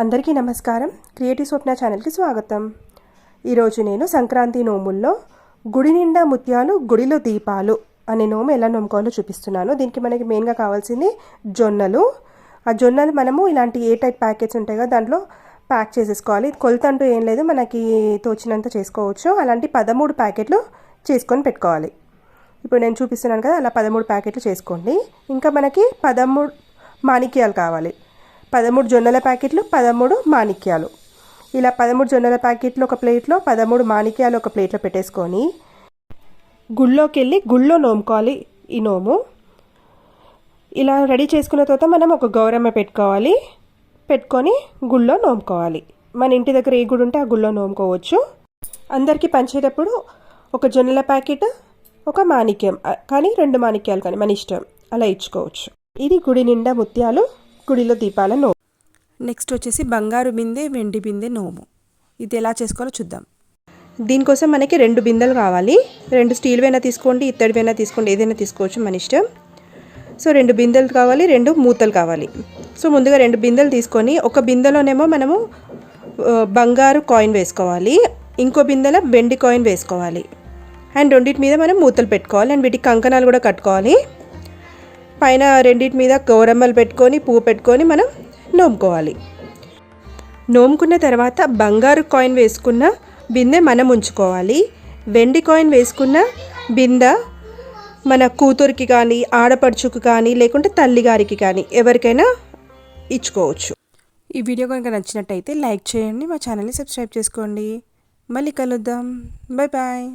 అందరికీ నమస్కారం. క్రియేటివ్ స్వప్న ఛానల్కి స్వాగతం. ఈరోజు నేను సంక్రాంతి నోముల్లో గుడి నిండా ముత్యాలు గుడిలో దీపాలు అనే నోము ఎలా నోముకోవాలో చూపిస్తున్నాను. దీనికి మనకి మెయిన్గా కావాల్సింది జొన్నలు. ఆ జొన్నలు మనము ఇలాంటి ఏ టైప్ ప్యాకెట్స్ ఉంటాయి కదా దాంట్లో ప్యాక్ చేసేసుకోవాలి. కొలత అంటూ ఏం లేదు మనకి తోచినంత చేసుకోవచ్చు. అలాంటి పదమూడు ప్యాకెట్లు చేసుకొని పెట్టుకోవాలి. ఇప్పుడు నేను చూపిస్తున్నాను కదా అలా పదమూడు ప్యాకెట్లు చేసుకోండి. ఇంకా మనకి పదమూడు మాణిక్యాలు కావాలి. పదమూడు జొన్నల ప్యాకెట్లు పదమూడు మాణిక్యాలు. ఇలా పదమూడు జొన్నల ప్యాకెట్లు ఒక ప్లేట్లో పదమూడు మాణిక్యాలు ఒక ప్లేట్లో పెట్టేసుకొని గుళ్ళోకి వెళ్ళి గుళ్ళో నోముకోవాలి ఈ నోము. ఇలా రెడీ చేసుకున్న తర్వాత మనం ఒక గౌరమ్మ పెట్టుకోవాలి. పెట్టుకొని గుళ్ళో నోముకోవాలి. మన ఇంటి దగ్గర ఏ గుడి ఉంటే ఆ గుళ్ళో నోముకోవచ్చు. అందరికీ పంచేటప్పుడు ఒక జొన్నల ప్యాకెట్ ఒక మాణిక్యం కానీ రెండు మాణిక్యాలు కానీ మన ఇష్టం. అలా ఇచ్చుకోవచ్చు. ఇది గుడి నిండా ముత్యాలు. గుడిలో దీపాల నోము. నెక్స్ట్ వచ్చేసి బంగారు బిందె వెండి బిందె నోము. ఇది ఎలా చేసుకోవాలో చూద్దాం. దీనికోసం మనకి రెండు బిందెలు కావాలి. రెండు స్టీల్ అయినా తీసుకోండి ఇత్తడివైనా తీసుకోండి ఏదైనా తీసుకోవచ్చు మన ఇష్టం. సో రెండు బిందెలు కావాలి రెండు మూతలు కావాలి. సో ముందుగా రెండు బిందెలు తీసుకొని ఒక బిందెలోనేమో మనము బంగారు కాయిన్ వేసుకోవాలి. ఇంకో బిందెలో వెండి కాయిన్ వేసుకోవాలి. అండ్ రెండింటి మీద మనం మూతలు పెట్టుకోవాలి. అండ్ వీటికి కంకణాలు కూడా కట్టుకోవాలి. పైన రెండింటి మీద గౌరమ్మలు పెట్టుకొని పువ్వు పెట్టుకొని మనం నోముకోవాలి. నోముకున్న తర్వాత బంగారు కాయిన్ వేసుకున్న బిందె మనం ఉంచుకోవాలి. వెండి కాయిన్ వేసుకున్న బిందె మన కూతురికి కానీ ఆడపడుచుకు కానీ లేకుంటే తల్లిగారికి కానీ ఎవరికైనా ఇచ్చుకోవచ్చు. ఈ వీడియో కనుక నచ్చినట్టయితే లైక్ చేయండి మా ఛానల్ని సబ్స్క్రైబ్ చేసుకోండి. మళ్ళీ కలుద్దాం. Bye bye.